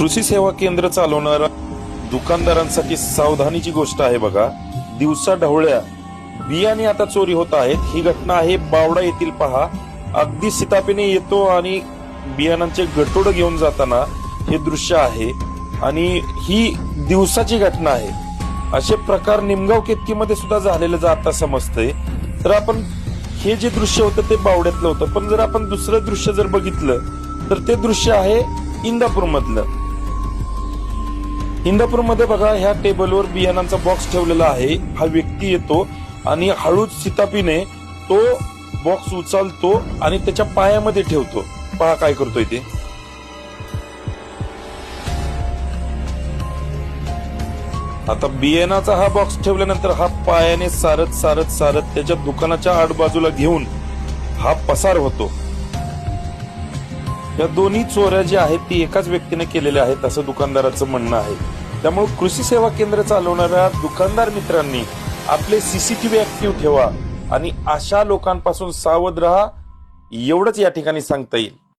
कृषी सेवा केंद्र चालवणाऱ्या दुकानदारांसाठी सावधानीची गोष्ट आहे बघा. दिवसा ढवळ्या बियाणे आता चोरी होत आहेत. ही घटना आहे बावडा येथील. पहा अगदी सितापीने येतो आणि बियाणांचे गटोड घेऊन जाताना हे दृश्य आहे. आणि ही दिवसाची घटना आहे. असे प्रकार निमगाव केतकीमध्ये सुद्धा झालेलं जाता समजतंय तर आपण हे जे दृश्य होतं ते बावड्यातलं होतं. पण जर आपण दुसरं दृश्य जर बघितलं तर ते दृश्य आहे इंदापूर मधलं इंदापूरमध्ये बघा ह्या टेबलवर बियाणांचा बॉक्स ठेवलेला आहे. हा व्यक्ती येतो आणि हळूच सितापीने तो बॉक्स उचलतो आणि त्याच्या पायामध्ये ठेवतो. पहा काय करतोय ते. आता बियाणाचा हा बॉक्स ठेवल्यानंतर हा पायाने सारत सारत सारत त्याच्या दुकानाच्या आडबाजूला घेऊन हा पसार होतो. या दोन्ही चोऱ्या ज्या आहेत ती एकाच व्यक्तीने केलेल्या आहेत असं दुकानदाराचं म्हणणं आहे. त्यामुळे कृषी सेवा केंद्र चालवणाऱ्या दुकानदार मित्रांनी आपले सीसीटीव्ही ऍक्टिव्ह ठेवा आणि अशा लोकांपासून सावध राहा एवढंच या ठिकाणी सांगता येईल.